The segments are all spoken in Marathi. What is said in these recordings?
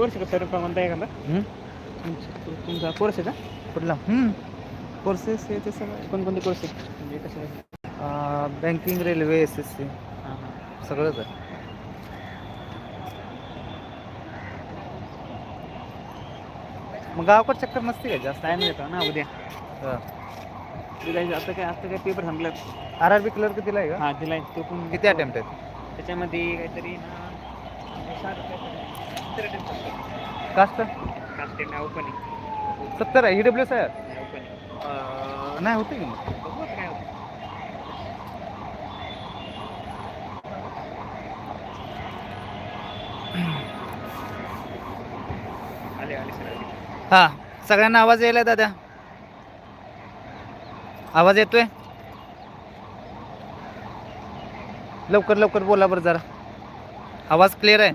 कोर्स आहे का सर कोणता एखादा हं? तुमचा तुमचा कोर्स आहे का कुठला कोर्सेस हे ते सगळं कोणकोणते कोर्स आहेत म्हणजे कसं banking railway S S C हां हां सगळंच आहे मग गावाकडे चक्कर नसते का जास्त टाईम येतो ना उद्या आता काय आता काय पेपर संपलं आर आर बी क्लर्क दिलाय का हां दिलाय तो पण किती अटेम्प्ट आहेत त्याच्यामध्ये काहीतरी ना असतात. कास्ट सत्तर आहे डब्ल्यू एस आहे? नाही होते की मग? हा सगळ्यांना आवाज यायला दादा. आवाज येतोय? लवकर लवकर बोला बरं जरा. आवाज क्लिअर आहे?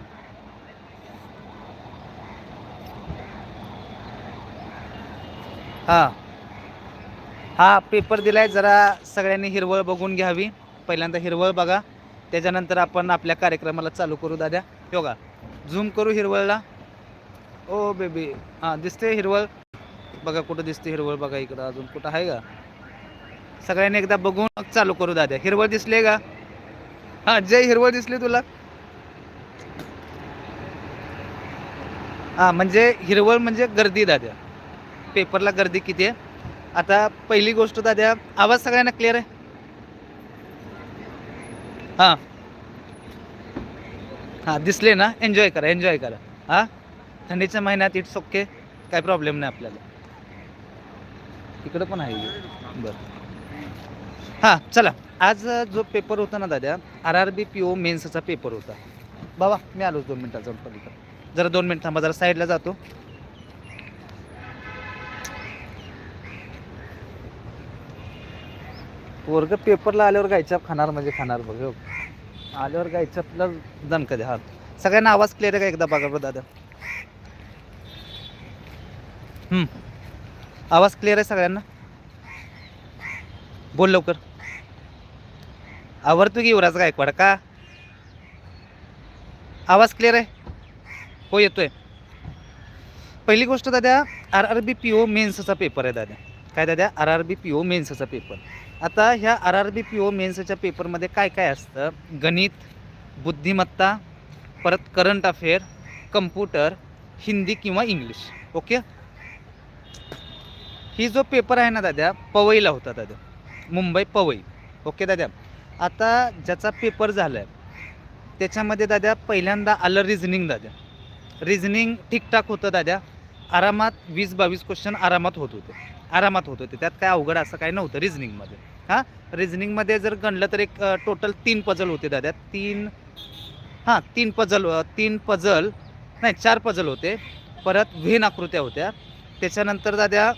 हां. हा पेपर दिलाय जरा सगळ्यांनी हिरवळ बघून घ्यावी. पहिल्यांदा हिरवळ बघा. त्याच्यानंतर आपण आपल्या कार्यक्रमाला चालू करू दादा योगा झूम करू हिरवळला. ओ बेबी हां दिसते हिरवळ. बघा कुठं दिसते हिरवळ बघा इकडं अजून कुठं आहे का? सगळ्यांनी एकदा बघून मग चालू करू दादा हिरवळ दिसले का? हां जय हिरवळ दिसली तुला. हां म्हणजे हिरवळ म्हणजे गर्दी दाद्या. पेपरला गर्दी किती आहे? आता पहिली गोष्ट दाद्या आवाज सगळ्यांना क्लिअर आहे? हां. हां दिसले ना? एन्जॉय करा एन्जॉय करा. हां? थंडीच्या महिन्यात इट्स ओके काय प्रॉब्लेम नाही आपल्याला. इकडं पण आहे. बरं. हां चला. आज जो पेपर होता ना दादा R R B P O मेन्सचा paper होता. बाबा मी आलो दोन मिनटात जाऊन पलीकडे. जरा दोन मिनिट थांबा जरा साईडला जातो. पोरग पेपरला आल्यावर गायचाप खाणार म्हणजे खाणार बघ हो. आल्यावर गायचापला दणक द्या हा. सगळ्यांना आवाज क्लिअर आहे का एकदा बघा बरं दादा? आवाज क्लिअर आहे सगळ्यांना? बोल लवकर. आवडतो की युवराज गायकवाड का? आवाज क्लिअर आहे? हो येतोय. पहिली गोष्ट दादा R R B P O मेन्सचा paper आहे दादा. काय दादा? R R B P O मेन्सचा paper आता ह्या R R B P O मेन्सच्या पेपरमध्ये काय काय असतं? गणित बुद्धिमत्ता परत करंट अफेअर कम्प्युटर हिंदी किंवा इंग्लिश. ओके ही जो पेपर आहे ना दादा पवईला होता दादा मुंबई पवई. ओके दादा आता ज्याचा पेपर झाला आहे त्याच्यामध्ये दादा पहिल्यांदा आलं रिझनिंग दादा रिझनिंग ठीकठाक होतं दादा आरामात वीस बावीस क्वेश्चन आरामात होत होते. आरामात होत होते. त्यात काय अवघड असं काय नव्हतं रिझनिंगमध्ये हां? रिझनिंगमध्ये जर गणलं तर एक टोटल तीन पजल होते दादा. तीन हां तीन पजल तीन पजल नाही चार पजल होते. परत व्हेन आकृत्या होत्या. त्याच्यानंतर दादा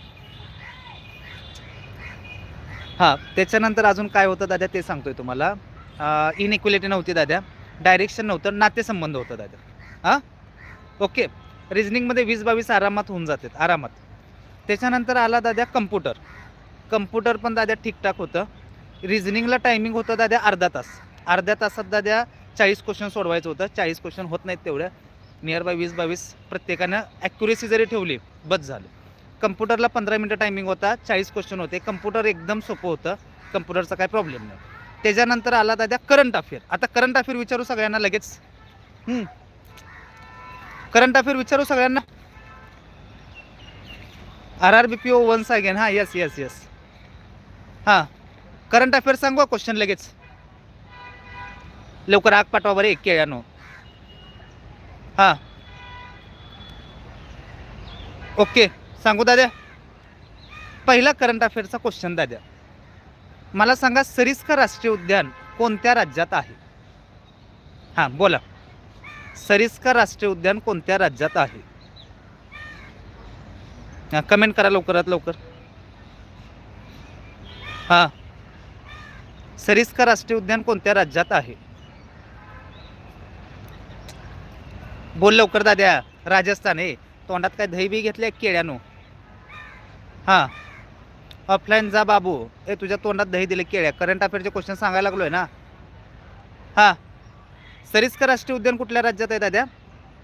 हां त्याच्यानंतर अजून काय होतं दादा ते सांगतोय तुम्हाला. इनइक्वलिटी नव्हती दादा. डायरेक्शन नव्हतं. नातेसंबंध होतं दादा. हां? ओके. रिझनिंगमध्ये वीस बावीस आरामात होऊन जातात. आरामात. त्याच्यानंतर आला दादा कम्प्युटर कम्प्युटर पण दादा ठीकठाक होतं. रिझनिंगला टायमिंग होतं दादा अर्धा तास. अर्ध्या तासात दादा चाळीस क्वेश्चन सोडवायचं होतं. चाळीस क्वेश्चन होत नाहीत तेवढ्या. नियर बाय वीस बावीस प्रत्येकानं ॲक्युरेसी जरी ठेवली बस झालं. कम्प्युटरला पंधरा मिनटं टायमिंग होता चाळीस क्वेश्चन होते. कम्प्युटर एकदम सोपं होतं. कम्प्युटरचा काय प्रॉब्लेम नाही. त्याच्यानंतर आला दादा करंट अफेअर आता करंट अफेअर विचारू सगळ्यांना लगेच. करंट अफेअर विचारू सगळ्यांना. R R B P O once again हां येस येस येस हां. करंट अफेअर सांगू क्वेश्चन लगेच? लवकर आग पाठवा बरे एक केळ्यानो. हां. ओके सांगू दाद्या? पहिला करंट अफेअरचा क्वेश्चन दाद्या. मला सांगा सरिस्का राष्ट्रीय उद्यान कोणत्या राज्यात आहे? हां बोला. सरिस्का राष्ट्रीय उद्यान कोणत्या राज्यात आहे? कमेंट करा लवकरात लवकर. हां. सरिस्का राष्ट्रीय उद्यान कोणत्या राज्यात आहे? बोल लवकर दाद्या. राजस्थान आहे तोंडात काय दही बी घेतले केळ्यानो? हां. ऑफलाईन जा बाबू. ए तुझ्या तोंडात दही दिले केळ्या. करंट अफेअरचे क्वेश्चन सांगायला लागलोय ना? हां. सरिस्का राष्ट्रीय उद्यान कुठल्या राज्यात आहे दाद्या?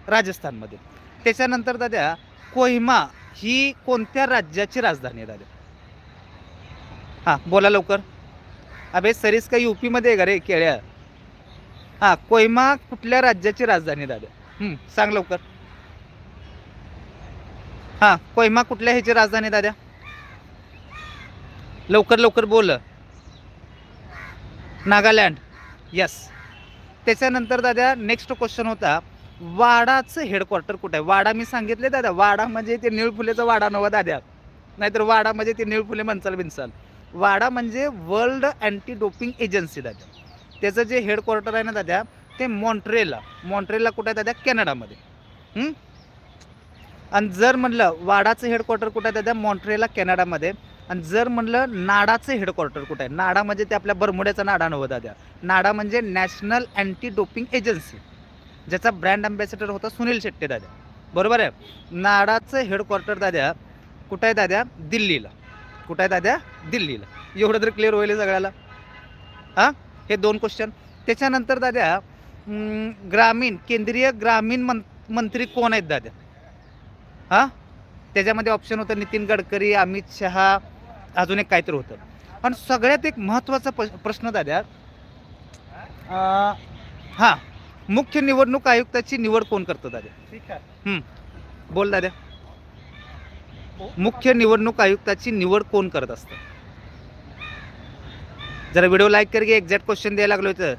राजस्थानमध्ये. त्याच्यानंतर दाद्या कोहिमा ही कोणत्या राज्याची राजधानी आहे दाद्या? हां बोला लवकर. अबे सरीस का यू पीमध्ये आहे का रे केळ्या? हां कोयमा कुठल्या राज्याची राजधानी दादा? दाद्या सांग लवकर. हां कोयमा कुठल्या ह्याची राजधानी दादा? दाद्या लवकर लवकर बोल. नागालँड. यस त्याच्यानंतर दादा नेक्स्ट क्वेश्चन होता वाडाचं हेडक्वार्टर कुठं आहे? वाडा मी सांगितले दादा. वाडा म्हणजे ते निळफुलेचा वाडा नवा दाद्या नाहीतर वाडा म्हणजे ते निळफुले म्हणचाल बिनसाल वाडा म्हणजे वर्ल्ड अँटी डोपिंग एजन्सी दादा. त्याचं जे हेडक्वार्टर आहे ना दादा ते मॉन्ट्रेला. मॉन्ट्रेला कुठं आहे दादा? कॅनडामध्ये. आणि जर म्हणलं वाडाचं हेडक्वार्टर कुठं आहे दादा? मॉन्ट्रेला कॅनडामध्ये. आणि जर म्हणलं नाडाचं हेडक्वार्टर कुठं आहे? नाडा म्हणजे ते आपल्या बरमुड्याचा नाडा नव्हता दाद्या नाडा म्हणजे नॅशनल अँटी डोपिंग एजन्सी. ज्याचा ब्रँड अँबॅसेडर होता सुनील शेट्टी दादा. बरोबर आहे? नाडाचं हेडक्वार्टर दाद्या कुठं आहे दाद्या दिल्लीला. कुठं आहे दाद्या? दिल्लीला. एवढं तर क्लिअर होईल सगळ्याला. हां? हे दोन क्वेश्चन त्याच्यानंतर दाद्या ग्रामीण केंद्रीय ग्रामीण मं मंत्री कोण आहेत दाद्या? हां? त्याच्यामध्ये ऑप्शन होतं नितीन गडकरी अमित शहा अजून एक काहीतरी होतं. पण सगळ्यात एक महत्त्वाचा प्रश्न दाद्या हां मुख्य निवडणूक आयुक्ताची निवड कोण करतं दाद्या? ठीक आहे. बोल दाद्या. मुख्य निवडणूक आयुक्ताची निवड कोण करत असतं? जरा व्हिडिओ लाईक कर घे एक्झॅक्ट क्वेश्चन द्यायला लागलो तर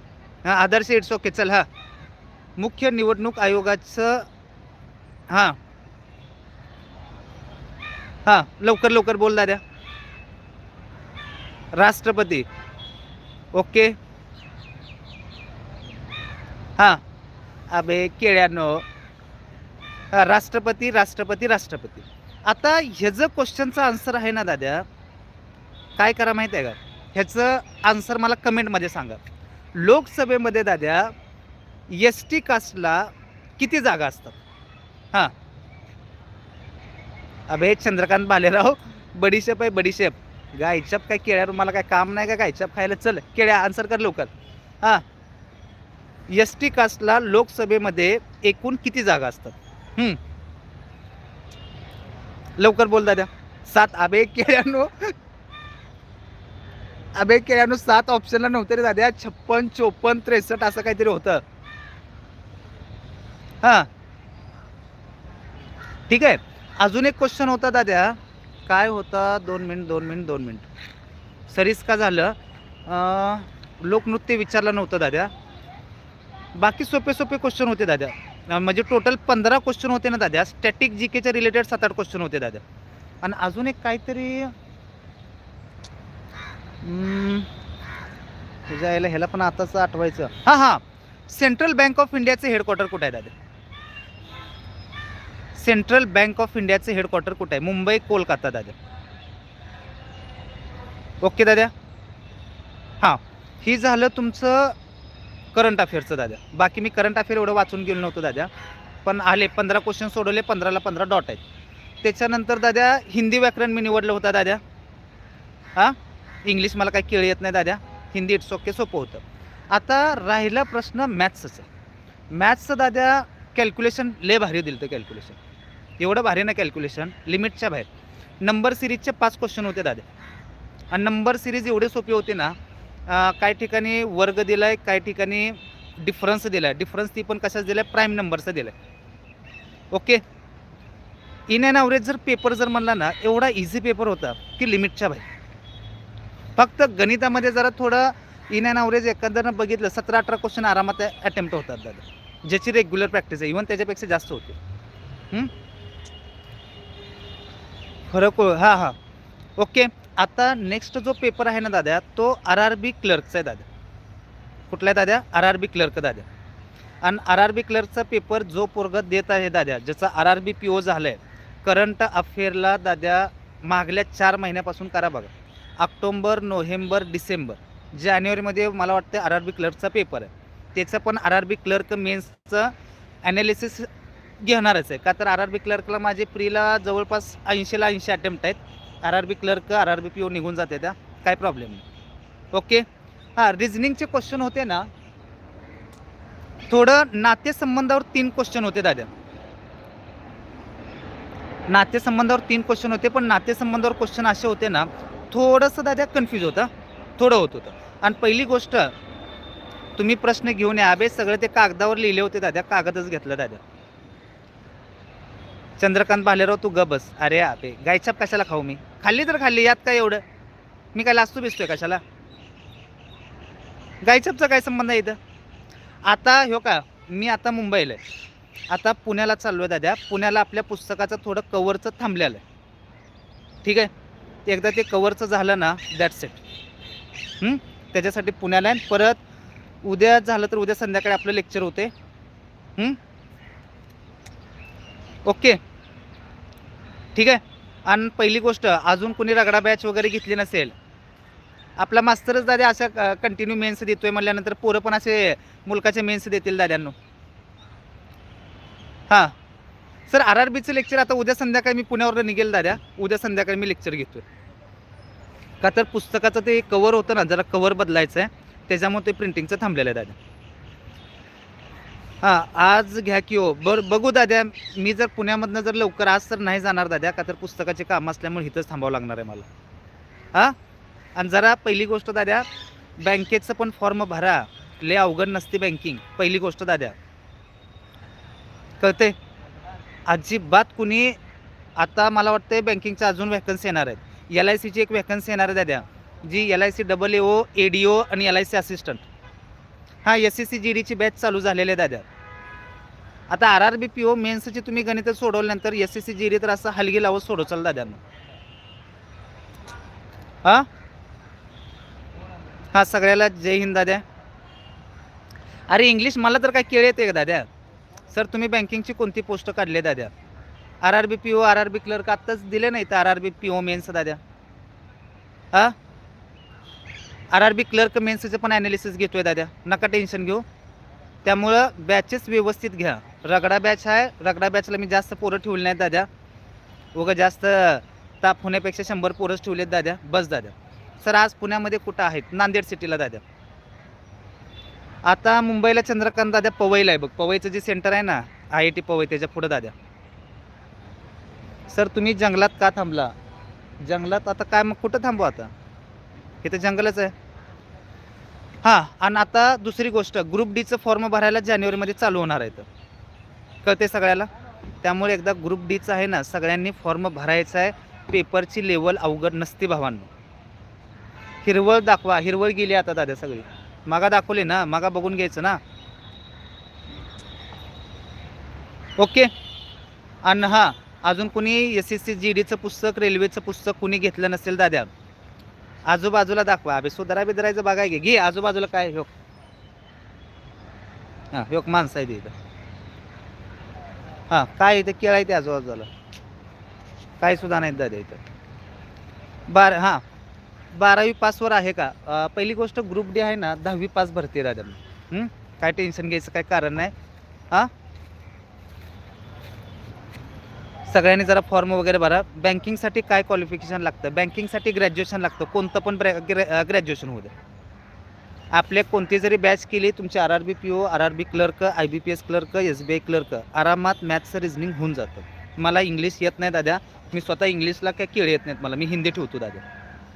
हां आदर्श इट्स ओके चल हां. मुख्य निवडणूक आयोगाचं हां. हां लवकर लवकर बोल दाद्या राष्ट्रपती. ओके हां. अबे केळ्यानो. राष्ट्रपती राष्ट्रपती राष्ट्रपती. आता ह्याचं क्वेश्चनचं आन्सर आहे ना दाद्या काय करा माहिती आहे का? ह्याचं आन्सर मला कमेंटमध्ये सांगा. लोकसभेमध्ये दाद्या एस टी कास्टला किती जागा असतात? हां. अभे चंद्रकांत बालेराव बडीशेप आहे बडीशेप. गायचप काय केळ्यावर मला काय काम नाही का गायचप खायला? चल केळ्या आन्सर कर लवकर. हां. एस टी कास्टला लोकसभेमध्ये एकूण किती जागा असतात? हं. लवकर बोल दादा. सात अबे केळ्यानो. अबे केळ्यानो सात ऑप्शनला नव्हते रे दादा. छप्पन चोपन्न त्रेसष्ट असं काहीतरी होतं. हां. ठीक आहे. अजून एक क्वेश्चन होता दादा. काय होता? दोन मिनिट दोन मिनिट दोन मिनिट. सरीस का झालं? लोकनृत्य विचारलं नव्हतं दादा. बाकी सोपे सोपे क्वेश्चन होते दादा. म्हणजे टोटल पंधरा क्वेश्चन होते ना दादा. स्टॅटिक जी केच्या रिलेटेड सात आठ क्वेश्चन होते दादा. आणि अजून एक काहीतरी तुझ्या यायला ह्याला पण आताच आठवायचं. हां हां. सेंट्रल बँक ऑफ इंडियाचे हेडक्वार्टर कुठे आहे दादा? सेंट्रल बँक ऑफ इंडियाचे हेडक्वार्टर कुठे आहे? मुंबई कोलकाता दादा. ओके दादा. हां. ही झालं तुमचं करंट अफेअरचं दादा. बाकी मी करंट अफेअर एवढं वाचून गेलो नव्हतो दादा. पण आले पंधरा क्वेश्चन सोडवले पंधराला पंधरा डॉट आहेत. त्याच्यानंतर दादा हिंदी व्याकरण मी निवडलं होतं दादा. हां? इंग्लिश मला काही केळी येत नाही दादा. हिंदी इट्स ओके सोपं होतं. आता राहिला प्रश्न मॅथ्सचा मॅथ्सचं दादा कॅल्क्युलेशन लय भारी दिलं होतं कॅल्क्युलेशन एवढं भारी ना कॅल्क्युलेशन लिमिटच्या बाहेर. नंबर सिरीजचे पाच क्वेश्चन होते दादा. आणि नंबर सिरीज एवढे सोपे होते ना काही ठिकाणी वर्ग दिला आहे काही ठिकाणी डिफरन्स दिला आहे डिफरन्स ती पण कशाच दिला आहे प्राईम नंबरचा दिला आहे ओके इन अँड ॲव्हरेज जर पेपर जर म्हणला ना एवढा इझी पेपर होता की लिमिटच्या बाहेर. फक्त गणितामध्ये जरा थोडं इन अँड ॲव्हरेज एखाद्यानं बघितलं सतरा अठरा क्वेश्चन आरामात अटेम्प्ट होतात दादा. ज्याची रेग्युलर प्रॅक्टिस आहे. इव्हन त्याच्यापेक्षा जास्त होते. खरं फरक हां हां ओके आता नेक्स्ट जो पेपर आहे ना दादा तो आर आर बी क्लर्कचा आहे दादा कुठला आहे दादा आर आर बी क्लर्क दादा आणि आर आर बी क्लर्कचा पेपर जो पोरग देत आहे दादा ज्याचा R R B P O झालं आहे करंट अफेअरला दादा मागल्या चार महिन्यापासून करा बघा. ऑक्टोंबर नोव्हेंबर डिसेंबर जानेवारीमध्ये मला वाटतं आर आर बी क्लर्कचा पेपर आहे. त्याचं पण आर आर बी क्लर्क मेन्सचं ॲनालिसिस घेणारच आहे. का तर आर आर बी क्लर्कला माझे प्रीला जवळपास ऐंशीला ऐंशी अटेम्प्ट आहेत. R R B clerk R R B P O निघून जाते त्या. काय प्रॉब्लेम नाही. ओके हां रिझनिंगचे क्वेश्चन होते ना थोडं नातेसंबंधावर तीन क्वेश्चन होते दादा. नातेसंबंधावर तीन क्वेश्चन होते पण नातेसंबंधावर क्वेश्चन असे होते ना थोडंसं दादा कन्फ्यूज होतं थोडं होत होतं. आणि पहिली गोष्ट तुम्ही प्रश्न घेऊन या. बे सगळं ते कागदावर लिहिले होते दादा कागदच घेतलं दादा. चंद्रकांत भालेराव तू ग बस. अरे आपे गायछाप कशाला खाऊ मी? खाल्ली तर खाल्ली यात काय एवढं? मी काय लाचतो बिसतोय कशाला? गायछापचा काय संबंध आहे इथं? आता हो का मी आता मुंबईला आहे. आता पुण्याला चाललो आहे दादा पुण्याला आपल्या पुस्तकाचं थोडं कवरचं थांबलेलं आहे. ठीक आहे? एकदा ते कवरचं झालं ना दॅट्स इट त्याच्यासाठी पुण्याला आहे. परत उद्या झालं तर उद्या संध्याकाळी आपलं लेक्चर होते. ओके. ठीक आहे. आणि पहिली गोष्ट अजून कोणी रगडा बॅच वगैरे घेतली नसेल आपला मास्तरच दादा अशा कंटिन्यू मेन्स देतोय म्हटल्यानंतर पोरं पण असे मुलकाचे मेन्स देतील दाद्यांनो. हां. सर आर आर बीचं लेक्चर आता उद्या संध्याकाळी मी पुण्यावर निघेल दाद्या. उद्या संध्याकाळी मी लेक्चर घेतोय. का तर पुस्तकाचं ते कवर होतं ना जरा कवर बदलायचं आहे त्याच्यामुळे ते प्रिंटिंगचं थांबलेलं आहे दादा. हां आज घ्या की हो. बरं बघू दाद्या मी जर पुण्यामधनं जर लवकर आज तर नाही जाणार दाद्या का तर पुस्तकाचे काम असल्यामुळे इथंच थांबावं लागणार आहे मला. हां? आणि जरा पहिली गोष्ट दाद्या बँकेचं पण फॉर्म भरा. लय अवघड नसते बँकिंग. पहिली गोष्ट दाद्या. कळते अजिबात कुणी आता मला वाटतं बँकिंगच्या अजून व्हॅकन्सी येणार आहेत. एल आय सीची एक व्हॅकन्सी येणार आहे दाद्या G L I C double A O A D O आणि एल आय सी असिस्टंट हां एस सी सी जी डीची बॅच चालू झालेली आहे दाद्या. आता R R B P O मेन्सची तुम्ही गणित सोडवल्यानंतर एस सी सी जी तर असं हलगी लावत सोडवचाल दाद्यानं हां? हां सगळ्याला जय हिंद दाद्या अरे इंग्लिश मला तर काय केळ येते का दाद्या सर तुम्ही बँकिंगची कोणती पोस्ट काढली आहे दाद्या R R B P O R R B clerk आत्ताच दिले नाही तर R R B P O mains दाद्या हां आर आर बी क्लर्क मेन्सचं पण ॲनालिसिस घेतोय दाद्या नका टेन्शन घेऊ. त्यामुळं बॅचेस व्यवस्थित घ्या. रगडा बॅच आहे. रगडा बॅचला मी जास्त पोरं ठेवले नाहीत दाद्या उगं जास्त ताप होण्यापेक्षा शंभर पोरंच ठेवलेत दाद्या बस दाद्या सर आज पुण्यामध्ये कुठं आहेत? नांदेड सिटीला दाद्या आता मुंबईला चंद्रकांत दाद्या पवईला आहे बघ. पवईचं जे सेंटर आहे ना आय आय टी पवई त्याच्या पुढं दाद्या सर तुम्ही जंगलात का थांबला? जंगलात आता काय मग कुठं थांबू आता? इथं जंगलच आहे. हां आणि आता दुसरी गोष्ट ग्रुप डीचं फॉर्म भरायला जानेवारीमध्ये चालू होणार आहे तर. कळते सगळ्याला? त्यामुळे एकदा ग्रुप डीचं आहे ना सगळ्यांनी फॉर्म भरायचा आहे. पेपरची लेवल अवघड नसते भावांनो. हिरवळ दाखवा हिरवळ गेली आता दादा सगळी. मागा दाखवली ना मागा बघून घ्यायचं ना. ओके. आणि हां अजून कुणी एस एस सी जी डीचं पुस्तक रेल्वेचं पुस्तक कुणी घेतलं नसेल दाद्या आजूबाजूला दाखवा. अभि सुधारा बिदरायचं बघाय घे. घे आजूबाजूला काय ह्यो. हां ह्यो माणसं आहे ते इथं. हां काय इथं केळं आहे ते आजूबाजूला. काय सुद्धा नाहीत दादा इथं. बारा हां. बारावी पासवर आहे का? पहिली गोष्ट ग्रुप डी आहे ना दहावी पास भरते दादा. काय टेन्शन घ्यायचं काय कारण नाही. हां? सगळ्यांनी जरा फॉर्म वगैरे भरा. बँकिंगसाठी काय क्वालिफिकेशन लागतं? बँकिंगसाठी ग्रॅज्युएशन लागतं. कोणतं पण ग्रॅज्युएशन होऊ दे. आपले कोणती जरी बॅच केली तुमची R R B P O R R B clerk I B P S clerk S B I clerk आरामात मॅथ्सचं रिझनिंग होऊन जातं. मला इंग्लिश येत नाही दादा मी स्वतः इंग्लिशला काय केळ येत नाहीत मला. मी हिंदी ठेवतो दादा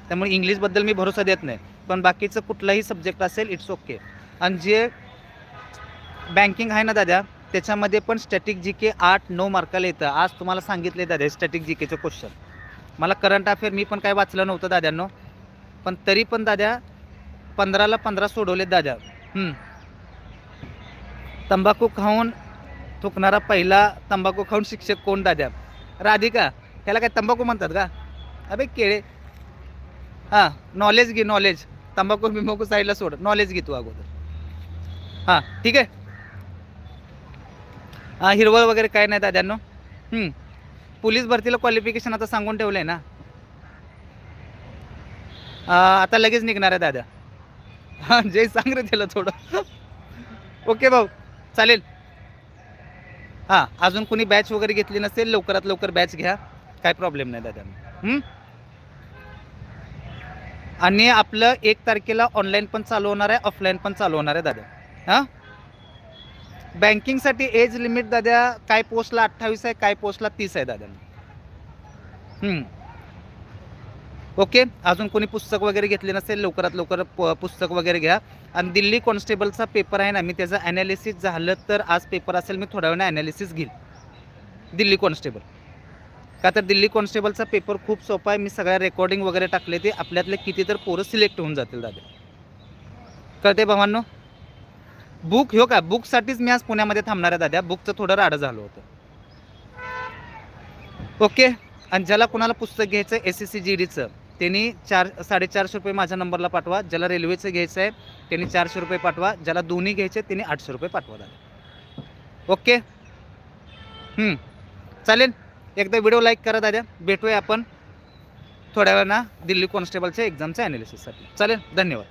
त्यामुळे इंग्लिशबद्दल मी भरोसा देत नाही. पण बाकीचं कुठलाही सब्जेक्ट असेल इट्स ओके आणि जे बँकिंग आहे ना दादा त्याच्यामध्ये पण स्टॅटिक जी के आठ नऊ मार्काला येतं. आज तुम्हाला सांगितले दादा स्टॅटिक जी केचं क्वेश्चन मला करंट अफेअर मी पण काय वाचलं नव्हतं दाद्यांनो. पण तरी पण दाद्या पंधराला पंधरा सोडवलेत दाद्या. तंबाखू खाऊन थुकणारा पहिला तंबाखू खाऊन शिक्षक कोण दाद्या? राधिका त्याला काय तंबाखू म्हणतात का? अबे केळे. हां नॉलेज घे नॉलेज तंबाखू बिंबाखू साईडला सोड. नॉलेज घे तू अगोदर. हां ठीक आहे? हिरवळ वगैरे काय नाही दाद्यांनो पोलीस भरतीला क्वालिफिकेशन आता सांगून ठेवलं आहे ना. आ, आता लगेच निघणार आहे दादा. हां जे सांग रे त्याला थोडं. ओके भाऊ चालेल. हां अजून कोणी बॅच वगैरे घेतली नसेल लवकरात लवकर बॅच घ्या. काय प्रॉब्लेम नाही दादा. आणि आपलं एक तारखेला ऑनलाईन पण चालू होणार आहे ऑफलाईन पण चालू होणार आहे दादा. हां? बँकिंगसाठी एज लिमिट दादा काय पोस्टला अठ्ठावीस आहे काय पोस्टला तीस आहे दादा ओके अजून कोणी पुस्तक वगैरे घेतले नसेल लवकरात लवकर प- पुस्तक वगैरे घ्या. आणि दिल्ली कॉन्स्टेबलचा पेपर आहे ना मी त्याचं ॲनालिसिस झालं तर आज पेपर असेल मी थोड्या वेळाने ॲनालिसिस घेईल. दिल्ली कॉन्स्टेबल. का तर दिल्ली कॉन्स्टेबलचा पेपर खूप सोपा आहे मी सगळ्या रेकॉर्डिंग वगैरे टाकले ते आपल्यातले किती तर पोरं सिलेक्ट होऊन जातील दादा कळते भावांनो? बुक ह्यो का बुकसाठीच मी आज पुण्यामध्ये थांबणार आहे दादा बुकचं थोडं राडं झालं होतं. ओके आणि ज्याला कोणाला पुस्तक घ्यायचं आहे एस एस सी जी डीचं त्यांनी चार साडेचारशे रुपये माझ्या नंबरला पाठवा. ज्याला रेल्वेचं घ्यायचं आहे त्यांनी चारशे रुपये पाठवा. ज्याला दोन्ही घ्यायचे त्यांनी आठशे रुपये पाठवा दादा. ओके? चालेल. एकदा व्हिडिओ लाईक करा दादा भेटूया आपण थोड्या वेळानं दिल्ली कॉन्स्टेबलच्या एक्झामच्या ॲनालिसिससाठी चालेल? धन्यवाद.